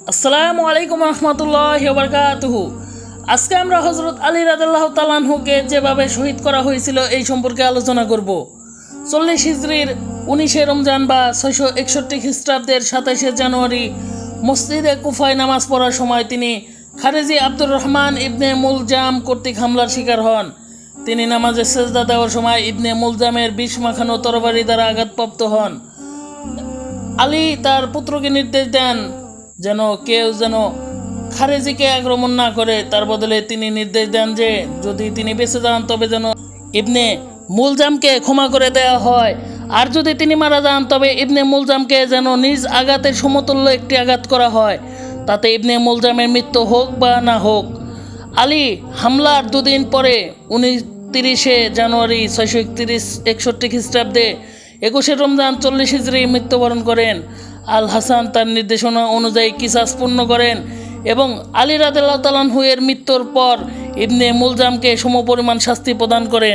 আসসালামু আলাইকুম রহমতুল্লাহ বারকাতুহু। আজকে আমরা হজরত আলী রাদাল্লাহ তালানহুকে যেভাবে শহীদ করা হয়েছিল এই সম্পর্কে আলোচনা করব। চল্লিশ হিজড়ির উনিশে রমজান বা ছয়শো একষট্টি খ্রিস্টাব্দের সাতাশে জানুয়ারি মসজিদে কুফায় নামাজ পড়ার সময় তিনি খারেজি আব্দুর রহমান ইবনে মুলজাম কর্তৃক হামলার শিকার হন। তিনি নামাজে সেজদা দেওয়ার সময় ইবনে মুলজামের বিষ মাখানো তরবারি দ্বারা আঘাতপ্রাপ্ত হন। আলী তার পুত্রকে নির্দেশ দেন যেন কেউ যেন খারেজিকে আক্রমণ না করে, তার বদলে তিনি নির্দেশ দেন যে, যদি তিনি বেঁচে যান, তবে যেন ইবনে মুলজামকে ক্ষমা করে দেওয়া হয়। আর যদি তিনি মারা যান, তবে ইবনে মুলজামকে যেন নিজ আঘাতের সমতুল্য একটি আঘাত করা হয়। তাতে ইবনে মুলজামের মৃত্যু হোক বা না হোক, আলী হামলার দুদিন পরে উনত্রিশে জানুয়ারি ছয়শো একত্রিশ, একষট্টি খ্রিস্টাব্দে একুশে রমজান চল্লিশ হিজড়ি মৃত্যুবরণ করেন। আল হাসান তার নির্দেশনা অনুযায়ী কিসাস পূর্ণ করেন এবং আলী রাদ তালানহু এর মৃত্যুর পর ইবনে মুলজামকে সমপরিমাণ শাস্তি প্রদান করেন।